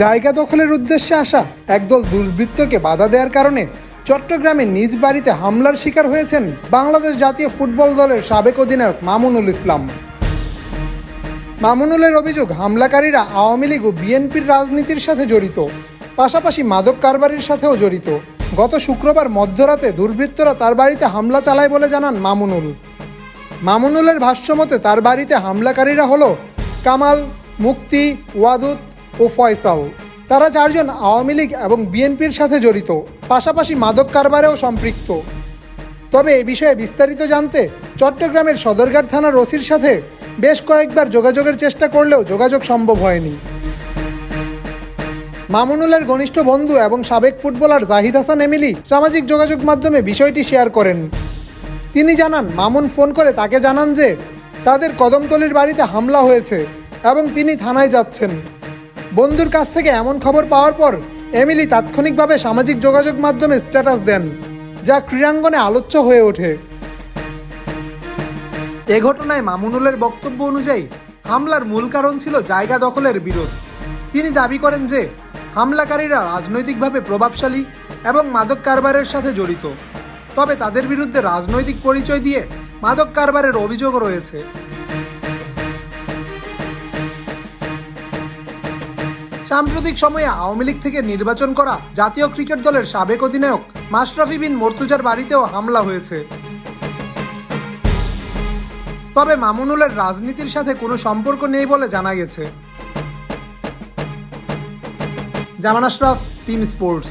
জায়গা দখলের উদ্দেশ্যে আসা একদল দুর্বৃত্তকে বাধা দেওয়ার কারণে চট্টগ্রামে নিজ বাড়িতে হামলার শিকার হয়েছেন বাংলাদেশ জাতীয় ফুটবল দলের সাবেক অধিনায়ক মামুনুল ইসলাম। মামুনুলের অভিযোগ, হামলাকারীরা আওয়ামী লীগ ও বিএনপির রাজনীতির সাথে জড়িত, পাশাপাশি মাদক কারবারির সাথেও জড়িত। গত শুক্রবার মধ্যরাতে দুর্বৃত্তরা তার বাড়িতে হামলা চালায় বলে জানান মামুনুল। মামুনুলের ভাষ্যমতে তার বাড়িতে হামলাকারীরা হলো কামাল, মুক্তি ওয়াদুত ও ফয়সাল। তারা চারজন আওয়ামী লীগ এবং বিএনপির সাথে জড়িত, পাশাপাশি মাদক কারবারেও সম্পৃক্ত। তবে এ বিষয়ে বিস্তারিত জানতে চট্টগ্রামের সদরঘাট থানার ওসির সাথে বেশ কয়েকবার যোগাযোগের চেষ্টা করলেও যোগাযোগ সম্ভব হয়নি। মামুনুলের ঘনিষ্ঠ বন্ধু এবং সাবেক ফুটবলার জাহিদ হাসান এমিলি সামাজিক যোগাযোগ মাধ্যমে বিষয়টি শেয়ার করেন। তিনি জানান, মামুন ফোন করে তাকে জানান যে তাদের কদমতলির বাড়িতে হামলা হয়েছে এবং তিনি থানায় যাচ্ছেন। বন্ধুর কাছ থেকে এমন খবর পাওয়ার পর এমিলি তাৎক্ষণিকভাবে সামাজিক যোগাযোগ মাধ্যমে স্ট্যাটাস দেন, যা ক্রীড়াঙ্গনে আলোচ্য হয়ে ওঠে। এ ঘটনায় মামুনুলের বক্তব্য অনুযায়ী, হামলার মূল কারণ ছিল জায়গা দখলের বিরোধ। তিনি দাবি করেন যে, হামলাকারীরা রাজনৈতিকভাবে প্রভাবশালী এবং মাদক কারবারের সাথে জড়িত। তবে তাদের বিরুদ্ধে রাজনৈতিক পরিচয় দিয়ে মাদক কারবারের অভিযোগ রয়েছে। সাম্প্রতিক সময়ে আওয়ামী লীগ থেকে নির্বাচন করা জাতীয় ক্রিকেট দলের সাবেক অধিনায়ক মাশরাফি বিন মর্তুজার বাড়িতেও হামলা হয়েছে। তবে মামুনুলের রাজনীতির সাথে কোনো সম্পর্ক নেই বলে জানা গেছে। Zaman Ashraf team sports.